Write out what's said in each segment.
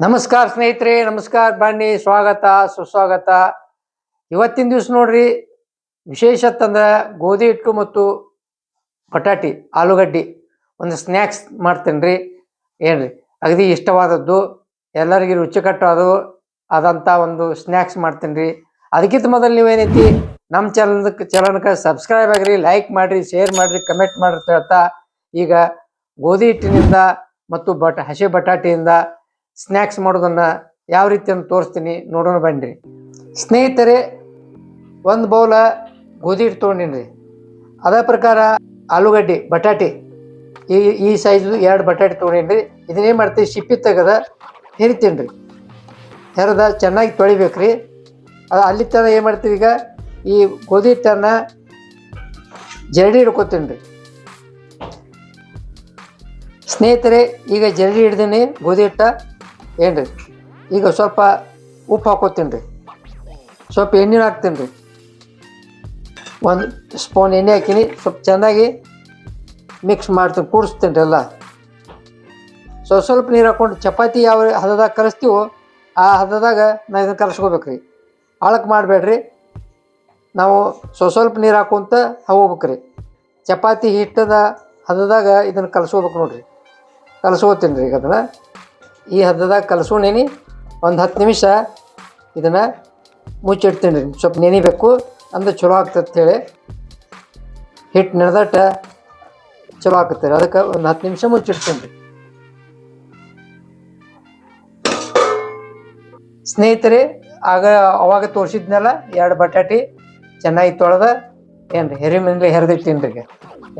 ನಮಸ್ಕಾರ ಸ್ನೇಹಿತರೆ, ನಮಸ್ಕಾರ ಬಾಣಿ ಸ್ವಾಗತ, ಸುಸ್ವಾಗತ. ಇವತ್ತಿನ ದಿವಸ ನೋಡ್ರಿ, ವಿಶೇಷ ತಂದ್ರೆ ಗೋಧಿ ಹಿಟ್ಟು ಮತ್ತು ಬಟಾಟಿ ಆಲೂಗಡ್ಡಿ ಒಂದು ಸ್ನ್ಯಾಕ್ಸ್ ಮಾಡ್ತೇನೆ ರೀ ಏನ್ರಿ? ಅಗದಿ ಇಷ್ಟವಾದದ್ದು, ಎಲ್ಲರಿಗೆ ರುಚಿಕಟ್ಟಾದ ಆದಂಥ ಒಂದು ಸ್ನ್ಯಾಕ್ಸ್ ಮಾಡ್ತೇನೆ ರೀ ಅದಕ್ಕಿಂತ ಮೊದಲು ನೀವೇನೈತಿ, ನಮ್ಮ ಚಾನಲ್ ಚಾನಲ್ಗೆ ಸಬ್ಸ್ಕ್ರೈಬ್ ಆಗಿರಿ ಲೈಕ್ ಮಾಡ್ರಿ ಶೇರ್ ಮಾಡ್ರಿ ಕಮೆಂಟ್ ಮಾಡ್ರಿ ಹೇಳ್ತಾ, ಈಗ ಗೋಧಿ ಹಿಟ್ಟಿನಿಂದ ಮತ್ತು ಬಟ ಹಸಿ ಬಟಾಟಿಯಿಂದ ಸ್ನ್ಯಾಕ್ಸ್ ಮಾಡೋದನ್ನು ಯಾವ ರೀತಿ ಅಂತ ತೋರಿಸ್ತೀನಿ, ನೋಡೋಣ ಬನ್ನಿರಿ ಸ್ನೇಹಿತರೆ, ಒಂದು ಬೌಲ ಗೋಧಿ ಹಿಟ್ಟು ತೊಗೊಂಡಿನಿ ಅದೇ ಪ್ರಕಾರ ಆಲೂಗಡ್ಡೆ, ಬಟಾಟೆ, ಈ ಈ ಸೈಜು ಎರಡು ಬಟಾಟೆ ತೊಗೊಂಡಿನ್ರಿ. ರೀ ಇದನ್ನೇನು ಮಾಡ್ತೀವಿ ಸಿಪ್ಪಿ ತೆಗೆದ ಹೆರಿತೀನಿ ರೀ ಹೆರದ ಚೆನ್ನಾಗಿ ತೊಳಿಬೇಕ್ರಿ. ಅದು ಅಲ್ಲಿ ತನಕ ಏನು ಮಾಡ್ತೀವಿ ಈಗ, ಈ ಗೋಧಿ ಹಿಟ್ಟನ್ನು ಜರಡಿ ಹಿಡ್ಕೊತೀನಿ ರೀ ಸ್ನೇಹಿತರೆ, ಈಗ ಜರಡಿ ಹಿಡ್ದೀನಿ, ಗೋಧಿ ಹಿಟ್ಟ. ಏನ್ರಿ? ಈಗ ಸ್ವಲ್ಪ ಉಪ್ಪು ಹಾಕೋತೀನಿ ರೀ ಸ್ವಲ್ಪ ಎಣ್ಣೆ ಹಾಕ್ತೀನಿ ರೀ ಒಂದು ಸ್ಪೂನ್ ಎಣ್ಣೆ ಹಾಕಿನಿ, ಸ್ವಲ್ಪ ಚೆನ್ನಾಗಿ ಮಿಕ್ಸ್ ಮಾಡ್ತೀನಿ ಕೂಡಿಸ್ತೀನಿ ರೀ ಎಲ್ಲ. ಸ್ವಲ್ಪ ಸ್ವಲ್ಪ ನೀರು ಹಾಕ್ಕೊಂಡು ಚಪಾತಿ ಯಾವ ಹದದಾಗ ಕಲಿಸ್ತೀವೋ ಆ ಹದದಾಗ ನಾ ಇದನ್ನು ಕಲಸ್ಕೋಬೇಕ್ರಿ ರೀ ಆಳಕ್ಕೆ ಮಾಡಬೇಡ್ರಿ. ನಾವು ಸ್ವಲ್ಪ ಸ್ವಲ್ಪ ನೀರು ಹಾಕೊಂತ ಹೋಗ್ಬೇಕು ರೀ ಚಪಾತಿ ಹಿಟ್ಟದ ಹದದಾಗ ಇದನ್ನು ಕಲಸ್ಕೋಬೇಕು ನೋಡ್ರಿ. ಕಲಸ್ಕೋತೀನಿ ರೀ ಈಗ ಅದನ್ನು. ಈ ಹದ್ದದಾಗ ಕಲಸ್ಕೊಂಡೀನಿ ಒಂದು ಹತ್ತು ನಿಮಿಷ ಇದನ್ನು ಮುಚ್ಚಿಡ್ತೀನಿ. ರೀ ಸ್ವಲ್ಪ ನೆನಿಬೇಕು ಅಂದ್ರೆ ಚಲೋ ಆಗ್ತದೆ ಹೇಳಿ. ಹಿಟ್ಟು ನೆನೆದಟ್ಟ ಚಲೋ ಆಗ್ತದೆ ಅದಕ್ಕೆ ಒಂದು ಹತ್ತು ನಿಮಿಷ ಮುಚ್ಚಿಡ್ತೀನಿ. ರೀ ಸ್ನೇಹಿತರೆ, ಆಗ ಅವಾಗ ತೋರಿಸಿದ್ನಲ್ಲ, ಎರಡು ಬಟಾಟಿ ಚೆನ್ನಾಗಿ ತೊಳೆದ ಏನು ರೀ ಹೆರಿ ಮನೇಲಿ ಹೆರೆದಿಟ್ಟೀನಿ ರೀ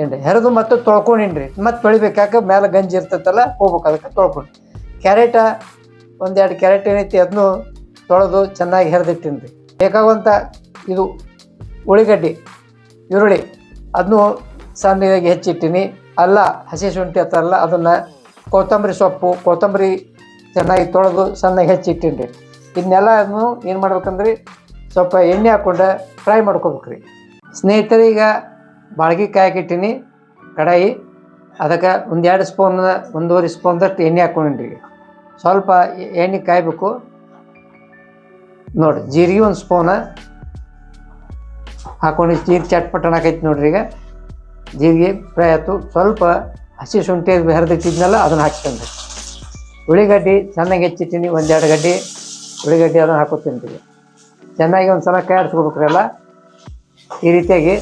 ಏನು ರೀ ಹೆರೆದು ಮತ್ತೆ ತೊಳ್ಕೊಂಡಿನಿ ರೀ ಮತ್ತೆ ತೊಳಿಬೇಕು. ಯಾಕೆ ಮೇಲೆ ಗಂಜಿ ಇರ್ತೈತಲ್ಲ, ಹೋಗ್ಬೇಕು ಅದಕ್ಕೆ ತೊಳ್ಕೊಂಡು. ಕ್ಯಾರೆಟ, ಒಂದೆರಡು ಕ್ಯಾರೆಟ್ ಏನೈತಿ ಅದನ್ನು ತೊಳೆದು ಚೆನ್ನಾಗಿ ಹೆರೆದಿಟ್ಟೀನಿ ರೀ ಬೇಕಾಗುವಂಥ ಇದು ಉಳ್ಳಿಗಡ್ಡಿ ಈರುಳ್ಳಿ ಅದನ್ನು ಸಣ್ಣದಾಗಿ ಹೆಚ್ಚಿಟ್ಟಿನಿ. ಅಲ್ಲ, ಹಸಿ ಶುಂಠಿ ಅಂತಾರಲ್ಲ ಅದನ್ನು ಕೊತ್ತಂಬರಿ ಸೊಪ್ಪು, ಕೊತ್ತಂಬರಿ ಚೆನ್ನಾಗಿ ತೊಳೆದು ಸಣ್ಣಗೆ ಹೆಚ್ಚಿಟ್ಟಿನಿ ರೀ ಇದನ್ನೆಲ್ಲ ಏನು ಮಾಡ್ಬೇಕಂದ್ರೆ, ಸ್ವಲ್ಪ ಎಣ್ಣೆ ಹಾಕ್ಕೊಂಡು ಫ್ರೈ ಮಾಡ್ಕೋಬೇಕು ರೀ ಸ್ನೇಹಿತರೀಗ ಬಾಳ್ಗಿ ಕಾಯಕ್ಕಿಟ್ಟಿನಿ ಕಡಾಯಿ. ಅದಕ್ಕೆ ಒಂದು ಎರಡು ಸ್ಪೂನ್ ಒಂದೂವರೆ ಸ್ಪೂನ್ದಷ್ಟು ಎಣ್ಣೆ ಹಾಕ್ಕೊಂಡಿನಿ ರೀ ಸ್ವಲ್ಪ ಎಣ್ಣೆ ಕಾಯಬೇಕು. ನೋಡಿ ಜೀರಿಗೆ ಒಂದು ಸ್ಪೂನ ಹಾಕೊಂಡು ಜೀರಿಗೆ ಚಟ್ಪಟ್ಟಣ ಹಾಕೈತಿ ನೋಡ್ರಿ ಈಗ. ಜೀರಿಗೆ ಫ್ರೈ ಆಯ್ತು ಸ್ವಲ್ಪ ಹಸಿ ಶುಂಠಿ ಹರಿದಿಟ್ಟಿದ್ನಲ್ಲ, ಅದನ್ನು ಹಾಕ್ತೀನಿ ಉಳ್ಳಿಗಡ್ಡಿ ಚೆನ್ನಾಗಿ ಹೆಚ್ಚಿಟ್ಟಿನಿ, ಒಂದೆರಡು ಗಡ್ಡಿ ಉಳ್ಳಿಗಡ್ಡಿ ಅದನ್ನು ಹಾಕೋತೀನಿ ರೀ. ಚೆನ್ನಾಗಿ ಒಂದು ಸಲ ಕೈ ಆಡಿಸ್ಕೋಬೇಕ್ರಿ ಎಲ್ಲ. ಈ ರೀತಿಯಾಗಿ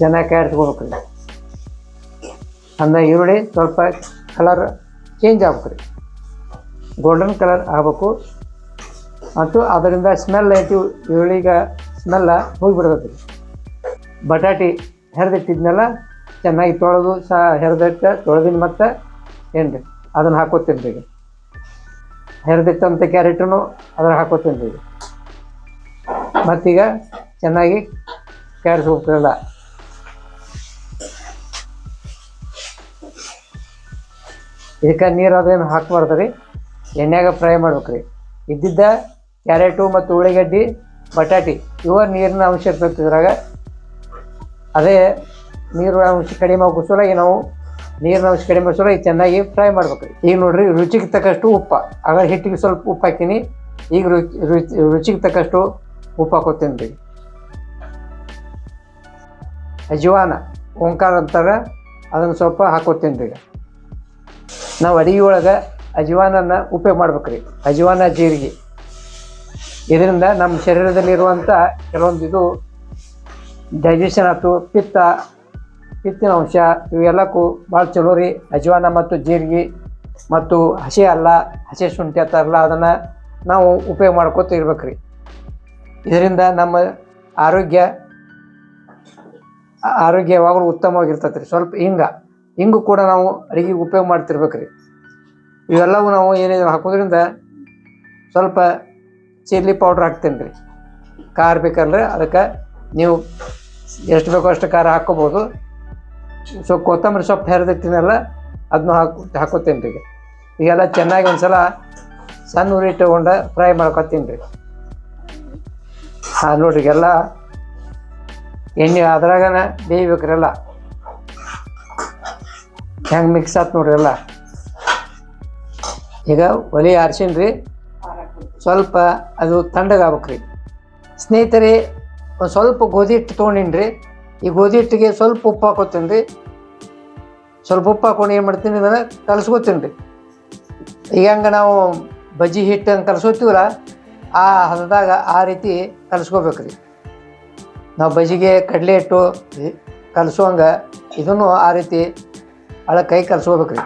ಚೆನ್ನಾಗಿ ಕೈ ಆಡಿಸ್ಕೋಬೇಕ್ರಿ ಅಂದ ಈರುಳ್ಳಿ ಸ್ವಲ್ಪ ಕಲರ್ ಚೇಂಜ್ ಆಗ್ಬೇಕು ರೀ ಗೋಲ್ಡನ್ ಕಲರ್ ಆಗಬೇಕು. ಮತ್ತು ಅದರಿಂದ ಸ್ಮೆಲ್ ಐತಿ ಈರುಳ್ಳಿಗೆ ಸ್ಮೆಲ್ಲ ಹೋಗಿಬಿಡ್ತೈತಿ ಬಟಾಟಿ ಹೆರ್ದಿಟ್ಟಿದ್ನೆಲ್ಲ, ಚೆನ್ನಾಗಿ ತೊಳೆದು ಸಹ ಹೆರ್ದಿಟ್ಟ ತೊಳೆದಿನ ಮತ್ತು ಏನು ರೀ ಅದನ್ನು ಹಾಕೋತೀನಿ ರೀ ಹೆರೆದಿಟ್ಟಂಥ ಕ್ಯಾರೆಟನ್ನು ಅದ್ರ ಹಾಕೋತೀನಿ ರೀ ಮತ್ತೀಗ ಚೆನ್ನಾಗಿ ಕ್ಯಾರಿಸ್ಬೇಕಲ್ಲ ಇದಕ್ಕೆ ನೀರು ಅದೇನು ಹಾಕ್ಬಾರ್ದು ರೀ ಎಣ್ಣೆಗ ಫ್ರೈ ಮಾಡ್ಬೇಕು ರೀ ಇದ್ದಿದ್ದ ಕ್ಯಾರೆಟು ಮತ್ತು ಉಳ್ಳಿಗಡ್ಡಿ, ಬಟಾಟಿ ಇವ ನೀರಿನ ಅಂಶ ಇರ್ತೈತೆ ಇದ್ರಾಗ. ಅದೇ ನೀರು ಅಂಶ ಕಡಿಮೆ ಆಗೋ ಈಗ ನಾವು ನೀರಿನ ಅಂಶ ಕಡಿಮೆ ಆಗೋ ಈಗ ಚೆನ್ನಾಗಿ ಫ್ರೈ ಮಾಡ್ಬೇಕು ರೀ ಈಗ ನೋಡ್ರಿ, ರುಚಿಗೆ ತಕ್ಕಷ್ಟು ಉಪ್ಪು. ಆಗ ಹಿಟ್ಟಿಗೆ ಸ್ವಲ್ಪ ಉಪ್ಪು ಹಾಕಿನಿ. ಈಗ ರುಚಿ ರುಚಿ ರುಚಿಗೆ ತಕ್ಕಷ್ಟು ಉಪ್ಪು ಹಾಕೋತೀನಿ ರೀ ಅಜ್ವಾನ, ಓಂಕಾರ ಅಂತಾರೆ, ಅದನ್ನು ಸ್ವಲ್ಪ ಹಾಕೋತೀನಿ ರೀ ನಾವು ಅಡಿಗೆ ಒಳಗೆ ಅಜ್ವಾನನ್ನು ಉಪಯೋಗ ಮಾಡ್ಬೇಕು ರೀ ಅಜ್ವಾನ ಜೀರಿಗೆ. ಇದರಿಂದ ನಮ್ಮ ಶರೀರದಲ್ಲಿರುವಂಥ ಕೆಲವೊಂದು ಇದು ಡೈಜೆಷನ್ ಆಯ್ತು, ಪಿತ್ತ ಪಿತ್ತಿನ ಅಂಶ ಇವೆಲ್ಲಕ್ಕೂ ಭಾಳ ಚಲೋ ರೀ. ಅಜವಾನ ಮತ್ತು ಜೀರಿಗೆ ಮತ್ತು ಹಸಿ ಅಲ್ಲ, ಹಸಿ ಶುಂಠಿ ಅಂತಾರಲ್ಲ ಅದನ್ನು ನಾವು ಉಪಯೋಗ ಮಾಡ್ಕೋತ ಇರ್ಬೇಕು ಇದರಿಂದ ನಮ್ಮ ಆರೋಗ್ಯ ಆರೋಗ್ಯ ಯಾವಾಗಲೂ ಉತ್ತಮವಾಗಿರ್ತೈತೆ ರೀ ಸ್ವಲ್ಪ ಹಿಂಗ. ಹಿಂಗು ಕೂಡ ನಾವು ಅಡುಗೆಗೆ ಉಪಯೋಗ ಮಾಡ್ತಿರ್ಬೇಕ್ರಿ. ಇವೆಲ್ಲವೂ ನಾವು ಏನೇನು ಹಾಕೋದ್ರಿಂದ ಸ್ವಲ್ಪ ಚಿಲ್ಲಿ ಪೌಡ್ರ್ ಹಾಕ್ತೇನೆ ರೀ ಖಾರ ಬೇಕಂದ್ರೆ ಅದಕ್ಕೆ ನೀವು ಎಷ್ಟು ಬೇಕೋ ಅಷ್ಟು ಖಾರ ಹಾಕ್ಕೋಬೋದು. ಸೊ ಕೊತ್ತಂಬರಿ ಸೊಪ್ಪು ಹೆರೆದಿಟ್ಟಿನಲ್ಲ ಅದನ್ನು ಹಾಕು ಹಾಕೋತೇನೆ ರೀ ಈಗ ಈಗೆಲ್ಲ ಚೆನ್ನಾಗಿ ಒಂದ್ಸಲ ಸಣ್ಣ ಉರಿ ಇಟ್ಟುಕೊಂಡು ಫ್ರೈ ಮಾಡ್ಕೊತೀನಿ ರೀ ಹಾಂ ನೋಡ್ರಿ ಎಲ್ಲ ಎಣ್ಣೆ ಅದ್ರಾಗನ ಬೇಯ್ಬೇಕ್ರಿ ಎಲ್ಲ. ಹೆಂಗೆ ಮಿಕ್ಸ್ ಆತು ನೋಡ್ರಿ ಎಲ್ಲ? ಈಗ ಒಲೆ ಆರ್ಸಿನ್ರಿ. ಸ್ವಲ್ಪ ಅದು ತಣ್ಣಗಾಗ್ಬೇಕ್ರಿ ಸ್ನೇಹಿತರೆ, ಒಂದು ಸ್ವಲ್ಪ ಗೋಧಿ ಹಿಟ್ಟು ತೊಗೊಂಡಿನ್ರಿ. ಈ ಗೋಧಿ ಹಿಟ್ಟಿಗೆ ಸ್ವಲ್ಪ ಉಪ್ಪು ಹಾಕೋತೀನಿ ರೀ ಸ್ವಲ್ಪ ಉಪ್ಪು ಹಾಕೊಂಡು ಏನು ಮಾಡ್ತೀನಿ ಇದನ್ನು ಕಲಸ್ಕೊತೀನಿ ರೀ ಈಗ ಹಂಗೆ ನಾವು ಬಜ್ಜಿ ಹಿಟ್ಟು ಅಂತ ಕಲಸೋತೀವಲ್ಲ ಆ ಹದದಾಗ ಆ ರೀತಿ ಕಲಸ್ಕೋಬೇಕ್ರಿ. ನಾವು ಬಜ್ಜಿಗೆ ಕಡಲೆ ಹಿಟ್ಟು ಕಲಸುವಂಗೆ ಇದನ್ನು ಆ ರೀತಿ ಹಳ ಕೈ ಕಲಸ್ಕೋಬೇಕ್ರಿ.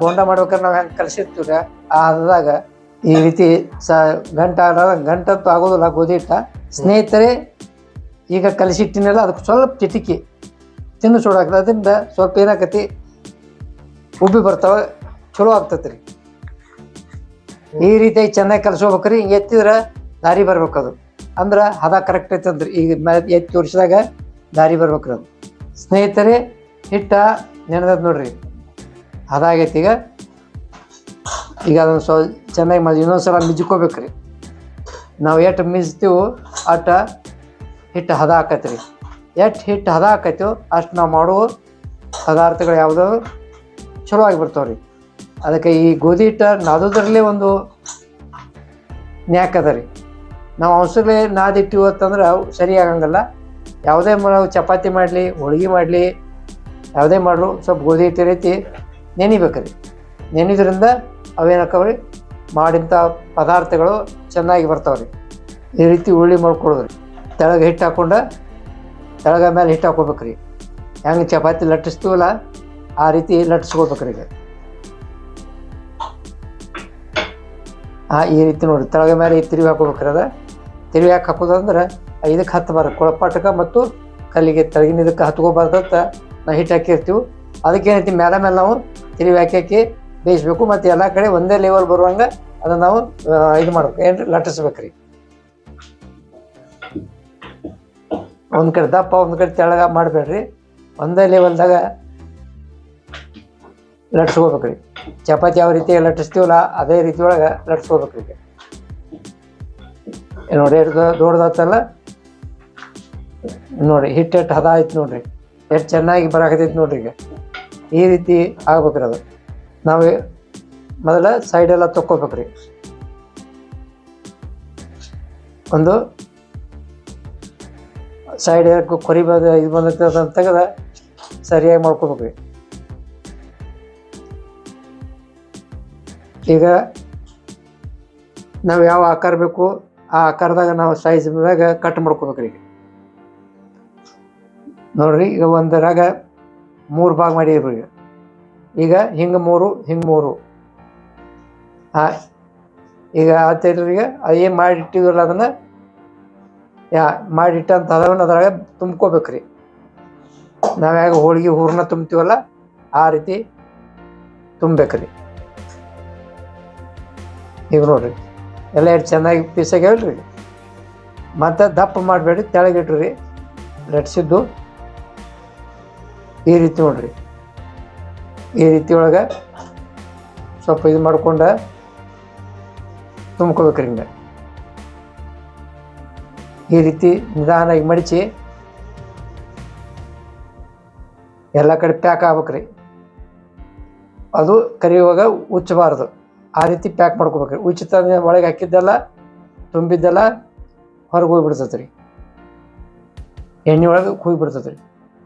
ಬೋಂಡ ಮಾಡ್ಬೇಕಾದ್ರೆ ನಾವು ಹೆಂಗೆ ಕಲಸಿರ್ತೀವ್ರಿ? ಆ ಹದದಾಗ ಈ ರೀತಿ ಸ ಗಂಟ ಗಂಟಂತೂ ಆಗೋದಿಲ್ಲ, ಗೋಧಿ ಹಿಟ್ಟ. ಸ್ನೇಹಿತರೆ, ಈಗ ಕಲಸಿಟ್ಟಿನಲ್ಲ, ಅದಕ್ಕೆ ಸ್ವಲ್ಪ ಚಿಟಿಕಿ. ತಿನ್ನು ಸುಡಾಕ್ತದೆ ಅದರಿಂದ ಸ್ವಲ್ಪ ಏನಾಕತಿ? ಉಬ್ಬಿ ಬರ್ತಾವೆ, ಚಲೋ ಆಗ್ತೈತೆ ರೀ ಈ ರೀತಿಯಾಗಿ ಚೆನ್ನಾಗಿ ಕಲಸ್ಕೋಬೇಕ್ರಿ, ಹಿಂಗೆ ಎತ್ತಿದ್ರೆ ದಾರಿ ಬರ್ಬೇಕದು. ಅಂದ್ರೆ ಹದ ಕರೆಕ್ಟ್ ಐತಂದ್ರಿ ಈಗ ಎತ್ತಿ ತೋರಿಸಿದಾಗ ದಾರಿ ಬರ್ಬೇಕ್ರಿ ಅದು. ಸ್ನೇಹಿತರೆ, ಹಿಟ್ಟ ನೆನೆದದ್ ನೋಡ್ರಿ? ಹದ ಆಗೈತಿ ಈಗ. ಈಗ ಅದನ್ನು ಸ್ವ ಚೆನ್ನಾಗಿ ಮಾಡಿ ಇನ್ನೊಂದ್ಸಲ ಮಿಜ್ಕೋಬೇಕ್ರಿ. ನಾವು ಎಷ್ಟು ಮಿಜ್ತೀವೋ ಅಷ್ಟು ಹಿಟ್ಟು ಹದ ಆಕೈತೆ ರೀ ಎಷ್ಟು ಹಿಟ್ಟು ಹದ ಆಕೈತೋ ಅಷ್ಟು ನಾವು ಮಾಡುವ ಪದಾರ್ಥಗಳು ಯಾವುದೋ ಚಲೋ ಆಗಿ ಬರ್ತಾವೆ ರೀ ಅದಕ್ಕೆ ಈ ಗೋಧಿ ಹಿಟ್ಟು ನಾದೋದ್ರಲ್ಲೇ ಒಂದು ನ್ಯಾಕ್ ಅದ ರೀ ನಾವು ಔಷಧಿ ನಾದಿಟ್ಟಿವು ಅಂತಂದ್ರೆ ಅವು ಸರಿ ಆಗಂಗಿಲ್ಲ. ಯಾವುದೇ ನಾವು ಚಪಾತಿ ಮಾಡಲಿ, ಹೋಳಿಗೆ ಮಾಡಲಿ ಯಾವುದೇ ಮಾಡಲು ಸ್ವಲ್ಪ ಗೋಧಿ ಹಿಟ್ಟು ರೀತಿ ನೆನಿಬೇಕ್ರಿ ನೆನೆದ್ರಿಂದ ಅವೇನಕ್ಕವ್ರಿ ಮಾಡಿದಂಥ ಪದಾರ್ಥಗಳು ಚೆನ್ನಾಗಿ ಬರ್ತಾವ್ರಿ. ಈ ರೀತಿ ಉಳ್ಳಿ ಮಾಡ್ಕೊಳ್ಳೋದ್ರಿ ತೆಳಗೆ ಹಿಟ್ಟು ಹಾಕ್ಕೊಂಡು ತೆಳಗ ಮೇಲೆ ಹಿಟ್ಟು ಹಾಕೋಬೇಕ್ರಿ. ಹೆಂಗೆ ಚಪಾತಿ ಲಟ್ಟಿಸ್ತೀವಲ್ಲ ಆ ರೀತಿ ಲಟ್ಟಿಸ್ಕೊಳ್ಬೇಕ್ರಿ ಈಗ. ಹಾಂ ಈ ರೀತಿ ನೋಡಿ ತೆಳಗ ಮೇಲೆ ತಿರುವಿ ಹಾಕೋಬೇಕ್ರಿ ಅದ. ತಿರುವಿ ಹಾಕಿ ಹಾಕೋದಂದ್ರೆ ಇದಕ್ಕೆ ಹತ್ತಬಾರ್ದು ಕೊಳಪಾಟಕ ಮತ್ತು ಕಲ್ಲಿಗೆ ತೆಳಗಿನ ಇದಕ್ಕೆ ಹತ್ಕೋಬಾರ್ದಂತ ನಾವು ಹಿಟ್ಟು ಹಾಕಿರ್ತೀವಿ. ಅದಕ್ಕೇನೈತಿ ಮೇಲೆ ನಾವು ತಿರುವಿ ಹಾಕಿ ಹಾಕಿ ಬೇಯಿಸ್ಬೇಕು ಮತ್ತು ಎಲ್ಲ ಕಡೆ ಒಂದೇ ಲೆವೆಲ್ ಬರುವಂಗೆ ಅದನ್ನು ನಾವು ಇದು ಮಾಡ್ಬೇಕು. ಏನು ಲಟ್ಟಿಸ್ಬೇಕ್ರಿ. ಒಂದು ಕಡೆ ದಪ್ಪ, ಒಂದು ಕಡೆ ತೆಳಗ ಮಾಡಬೇಡ್ರಿ. ಒಂದೇ ಲೆವೆಲ್ದಾಗ ಲಟ್ಸ್ಕೋಬೇಕ್ರಿ ಚಪಾತಿ ಯಾವ ರೀತಿ ಲಟ್ಟಿಸ್ತೀವಲ್ಲ, ಅದೇ ರೀತಿ ಒಳಗೆ ಲಟ್ಸ್ಕೋಬೇಕ್ರಿ ರೀ ನೋಡಿ ದೊಡ್ಡದಾತಲ್ಲ. ನೋಡಿ ಹಿಟ್ಟು ಎಷ್ಟು ಹದ ಆಯ್ತು ನೋಡ್ರಿ. ಎಷ್ಟು ಚೆನ್ನಾಗಿ ಬರಾಕತೈತಿ ನೋಡ್ರಿ ಈಗ. ಈ ರೀತಿ ಆಗ್ಬೇಕ್ರಿ ಅದು. ನಾವು ಮೊದಲ ಸೈಡೆಲ್ಲ ತಕ್ಕೋಬೇಕ್ರಿ. ಒಂದು ಸೈಡ್ ಕೊರಿ ಬಂದ ಇದು ಬಂದೈತೆ ಅದನ್ನು ತೆಗೆದ ಸರಿಯಾಗಿ ಮಾಡ್ಕೋಬೇಕ್ರಿ. ಈಗ ನಾವು ಯಾವ ಆಕಾರ ಬೇಕು ಆ ಆಕಾರದಾಗ ನಾವು ಸೈಜ್ ಮ್ಯಾಗ ಕಟ್ ಮಾಡ್ಕೋಬೇಕ್ರಿ ಈಗ. ನೋಡ್ರಿ, ಈಗ ಒಂದರಾಗ ಮೂರು ಭಾಗ ಮಾಡಿ ಈಗ. ಈಗ ಹಿಂಗೆ ಮೂರು ಹಿಂಗೆ ಮೂರು. ಹಾಂ ಈಗ ಆತೈತ್ರಿ ಈಗ ಏನು ಮಾಡಿಟ್ಟಿದ್ರಲ್ಲ ಅದನ್ನು? ಯಾ, ಮಾಡಿಟ್ಟಂತ ಅದನ್ನು ಅದ್ರಾಗ ತುಂಬ್ಕೋಬೇಕ್ರಿ. ನಾವು ಯಾವಾಗ ಹೋಳಿಗೆ ಹೂರನ್ನ ತುಂಬ್ತೀವಲ್ಲ, ಆ ರೀತಿ ತುಂಬಬೇಕು ರೀ ಈಗ ನೋಡ್ರಿ, ಎಲ್ಲ ಎಷ್ಟು ಚೆನ್ನಾಗಿ ಪೀಸ್ ಆಗ್ಯಾವಲ್ರಿ ಮತ್ತು ದಪ್ಪ ಮಾಡಬೇಡಿ ತೆಳಗಿಟ್ರಿ ಲಟ್ಸಿದ್ದು ಈ ರೀತಿ ನೋಡ್ರಿ. ಈ ರೀತಿ ಒಳಗೆ ಸ್ವಲ್ಪ ಇದು ಮಾಡ್ಕೊಂಡ ತುಂಬ್ಕೋಬೇಕ್ರಿ ಹಿಂಗೆ. ಈ ರೀತಿ ನಿಧಾನಾಗಿ ಮಡಿಚಿ ಎಲ್ಲ ಕಡೆ ಪ್ಯಾಕ್ ಆಗ್ಬೇಕ್ರಿ. ಅದು ಕರಿಯುವಾಗ ಉಚ್ಚಬಾರ್ದು. ಆ ರೀತಿ ಪ್ಯಾಕ್ ಮಾಡ್ಕೋಬೇಕ್ರಿ. ಉಚಿತ ಒಳಗೆ ಹಾಕಿದ್ದೆಲ್ಲ, ತುಂಬಿದ್ದೆಲ್ಲ ಹೊರಗೆ ಹೋಗ್ಬಿಡ್ತೈತೆ ರೀ ಎಣ್ಣೆ ಒಳಗೆ ಹೋಗ್ಬಿಡ್ತೈತೆ ರೀ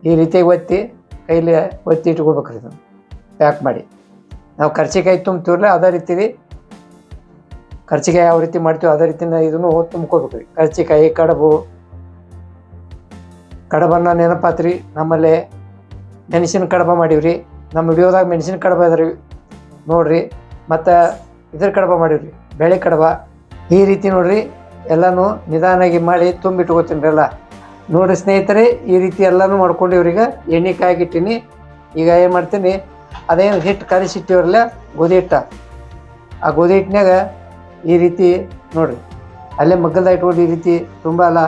ಈ ರೀತಿಯಾಗಿ ಒತ್ತಿ ಕೈಲಿ ಒತ್ತಿ ಇಟ್ಕೋಬೇಕ್ರಿ ಇದನ್ನು. ಪ್ಯಾಕ್ ಮಾಡಿ. ನಾವು ಕರ್ಚಿಕಾಯಿ ತುಂಬ್ತೀವಲ್ಲ, ಅದೇ ರೀತಿ ರೀ ಕರ್ಚಿಕಾಯಿ ಯಾವ ರೀತಿ ಮಾಡ್ತೀವಿ ಅದೇ ರೀತಿನ ಇದನ್ನು ತುಂಬ್ಕೋಬೇಕ್ರಿ ಖರ್ಚಿಕಾಯಿ ಕಡಬು, ಕಡಬನ್ನ ನೆನಪಾತ್ರಿ. ನಮ್ಮಲ್ಲಿ ಮೆಣಸಿನ ಕಡಬ ಮಾಡೀವ್ರಿ. ನಮ್ಮ ವಿಡಿಯೋದಾಗ ಮೆಣಸಿನ ಕಡಬ ಅದ್ರಿ ನೋಡ್ರಿ. ಮತ್ತು ಇದ್ರ ಕಡಬ ಮಾಡೀವ್ರಿ. ಬೇಳೆ ಕಡಬ ಈ ರೀತಿ ನೋಡ್ರಿ. ಎಲ್ಲನೂ ನಿಧಾನಾಗಿ ಮಾಡಿ ತುಂಬಿಟ್ಕೋತೀನಿ ಎಲ್ಲ. ನೋಡ್ರಿ ಸ್ನೇಹಿತರೆ, ಈ ರೀತಿ ಎಲ್ಲನೂ ಮಾಡ್ಕೊಂಡು ಇವ್ರೀಗ ಎಣ್ಣೆ ಕಾಯಿಗಿಟ್ಟಿನಿ. ಈಗ ಏನು ಮಾಡ್ತೀನಿ? ಅದೇನು ಹಿಟ್ಟು ಕಲಿಸಿಟ್ಟಿವ್ರಲ್ಲ ಗೋಧಿ ಹಿಟ್ಟ ಆ ಗೋಧಿ ಹಿಟ್ಟಿನಾಗ ಈ ರೀತಿ ನೋಡಿರಿ. ಅಲ್ಲೇ ಮಗ್ಗಲ್ದ ಇಟ್ಕೊಂಡು ಈ ರೀತಿ ತುಂಬ ಎಲ್ಲ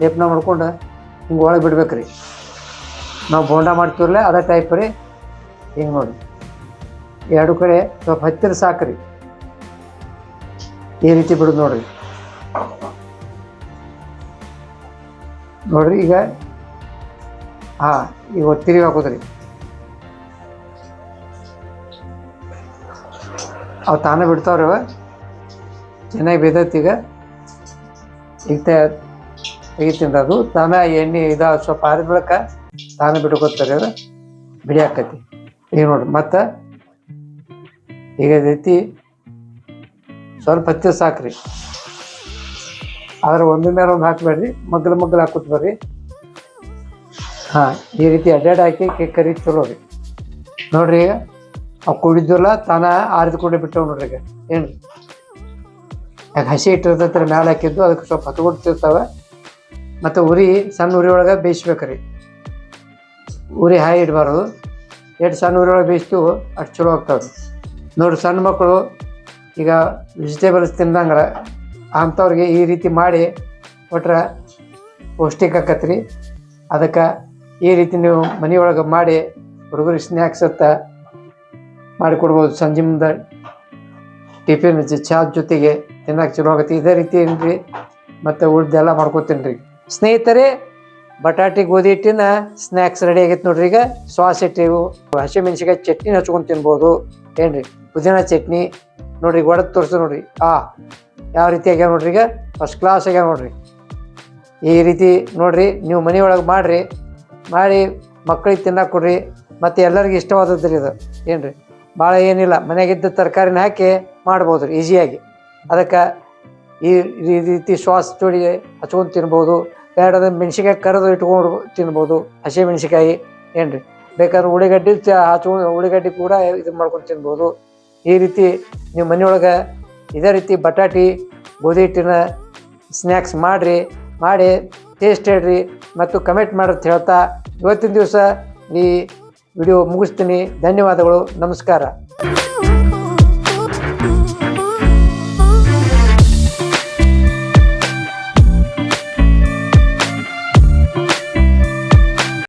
ಲೇಪನ ಮಾಡ್ಕೊಂಡು ಹಿಂಗೆ ಒಳಗೆ ಬಿಡ್ಬೇಕ್ರಿ. ನಾವು ಬೋಂಡ ಮಾಡ್ತೀವಲ್ಲ ಅದೇ ಟೈಪ್ ರೀ. ಹಿಂಗೆ ನೋಡಿ ಎರಡು ಕಡೆ ಸ್ವಲ್ಪ ಹತ್ತಿರ ರೀ ಈ ರೀತಿ ಬಿಡೋದು ನೋಡ್ರಿ. ನೋಡ್ರಿ ಈಗ, ಹಾಂ, ಈಗ ತಿರುಗಿ ಹಾಕೋದ್ರಿ. ಅವು ತಾನೇ ಬಿಡ್ತಾವ್ರಿ ಚೆನ್ನಾಗಿ ಬಿದ್ದೈತಿ ಈಗ. ಈಗ ತೆಗಿತೀನಿ ಅದು ತಾನೇ ಎಣ್ಣೆ ಇದ ಸ್ವಲ್ಪ ಆರಿದ ಬಳಿಕ ತಾನೇ ಬಿಡ್ಕೋತಾರೆ ಬಿಡಿ ಆಕತಿ. ಈಗ ನೋಡ್ರಿ, ಮತ್ತು ಈಗ ಐತಿ ಸ್ವಲ್ಪ ಹತ್ತಿ ಸಾಕ್ರಿ. ಆದ್ರೆ ಒಂದ್ರ ಮೇಲೆ ಒಂದು ಹಾಕ್ಬೇಡ್ರಿ. ಮಗ್ಗಲ ಮಗ್ಗಲ ಹಾಕುತ್ತ ಬರ್ರಿ. ಹಾಂ, ಈ ರೀತಿ ಅಡ್ಡಾಡ್ ಹಾಕಿ ಕೇಕ್ ಕರಿ ಚಲೋ ರೀ. ನೋಡ್ರಿ ಈಗ ಅವು ಕುಡಿದ್ವಲ್ಲ ತಾನ ಕೂಡ ಬಿಟ್ಟವು ನೋಡ್ರಿ ಈಗ. ಏನ್ರಿ? ಯಾಕೆ ಹಸಿ ಇಟ್ಟಿರ್ತೈತ್ರಿ ಮ್ಯಾಲೆ ಹಾಕಿದ್ದು, ಅದಕ್ಕೆ ಸ್ವಲ್ಪ ಹತ್ಕೊಡ್ತಿರ್ತಾವೆ. ಮತ್ತು ಉರಿ, ಸಣ್ಣ ಉರಿ ಒಳಗೆ ಬೇಯಿಸ್ಬೇಕ್ರಿ. ಉರಿ ಹಾಯಿ ಇಡಬಾರ್ದು. ಎಷ್ಟು ಸಣ್ಣ ಉರಿ ಒಳಗೆ ಬೇಯಿಸ್ತೀವೋ ಅಷ್ಟು ಚಲೋ ಆಗ್ತಾವೆ ನೋಡ್ರಿ, ಸಣ್ಣ ಮಕ್ಕಳು ಈಗ ವೆಜಿಟೇಬಲ್ಸ್ ತಿಂದಂಗ್ರ ಅಂಥವ್ರಿಗೆ ಈ ರೀತಿ ಮಾಡಿ ಕೊಟ್ರೆ ಪೌಷ್ಟಿಕ ಆಕತ್ರಿ ಅದಕ್ಕೆ ಈ ರೀತಿ ನೀವು ಮನೆಯೊಳಗೆ ಮಾಡಿ ಹುಡುಗರಿಗೆ ಸ್ನ್ಯಾಕ್ಸ್ ಅಂತ ಮಾಡಿಕೊಡ್ಬೋದು ಸಂಜೆ ಮುಂದೆ ಟಿಫಿನ್ ಚಹಾ ಜೊತೆಗೆ ತಿನ್ನಕ್ಕೆ ಚಲೋ ಆಗುತ್ತೆ. ಇದೇ ರೀತಿ ಏನ್ರಿ? ಮತ್ತು ಉಳ್ದೆಲ್ಲ ಮಾಡ್ಕೊತೀನಿ ರೀ ಸ್ನೇಹಿತರೆ, ಬಟಾಟಿ, ಗೋಧಿ ಹಿಟ್ಟಿನ ಸ್ನ್ಯಾಕ್ಸ್ ರೆಡಿ ಆಗೈತೆ ನೋಡ್ರಿ. ಈಗ ಸಾಸ್ ಇಟ್ಟಿವು ಹಸಿಮೆಣ್ಸಿಕಾಯಿ ಚಟ್ನಿ ಹಚ್ಕೊಂಡು ತಿನ್ಬೋದು. ಏನ್ರಿ? ಪುದೀನ ಚಟ್ನಿ ನೋಡ್ರಿ ಒಡೆದು ತೋರಿಸ್ತು ನೋಡ್ರಿ. ಆ, ಯಾವ ರೀತಿ ಆಗ್ಯಾವ ನೋಡ್ರಿ ಈಗ? ಫಸ್ಟ್ ಕ್ಲಾಸ್ ಆಗ್ಯಾವ ನೋಡ್ರಿ. ಈ ರೀತಿ ನೋಡ್ರಿ, ನೀವು ಮನೆಯೊಳಗೆ ಮಾಡಿರಿ, ಮಾಡಿ ಮಕ್ಕಳಿಗೆ ತಿನ್ನಕ್ಕೆ ಕೊಡ್ರಿ, ಮತ್ತು ಎಲ್ಲರಿಗೂ ಇಷ್ಟವಾದದ್ದು ರೀ ಇದು. ಏನು ರೀ ಭಾಳ ಏನಿಲ್ಲ ಮನೆಗಿದ್ದ ತರಕಾರಿನ ಹಾಕಿ ಮಾಡ್ಬೋದು ರೀ ಈಸಿಯಾಗಿ ಅದಕ್ಕೆ ಈ ರೀತಿ ಶ್ವಾಸ ಜೋಡಿ ಹಚ್ಕೊಂಡು ತಿನ್ಬೋದು ಬೇಡದ ಮೆಣಸಿನ್ಕಾಯಿ ಕರೆದು ಇಟ್ಕೊಂಡು ತಿನ್ಬೋದು, ಹಸಿ ಮೆಣಸಿನ್ಕಾಯಿ ಏನು ರೀ ಬೇಕಾದ್ರೆ ಉಳ್ಳಾಗಡ್ಡಿ ಹಚ್ಕೊಂಡು ಉಳ್ಳಾಗಡ್ಡಿ ಕೂಡ ಇದು ಮಾಡ್ಕೊಂಡು ತಿನ್ಬೋದು. ಈ ರೀತಿ ನೀವು ಮನೆಯೊಳಗೆ ಇದೇ ರೀತಿ ಬಟಾಟಿ ಗೋಧಿ ಹಿಟ್ಟಿನ ಸ್ನ್ಯಾಕ್ಸ್ ಮಾಡಿರಿ, ಮಾಡಿ ಟೇಸ್ಟ್ ಹೇಳ್ರಿ ಮತ್ತು ಕಮೆಂಟ್ ಮಾಡೋದು ಹೇಳ್ತಾ ಇವತ್ತಿನ ದಿವಸ ಈ ವಿಡಿಯೋ ಮುಗಿಸ್ತೀನಿ. ಧನ್ಯವಾದಗಳು. ನಮಸ್ಕಾರ.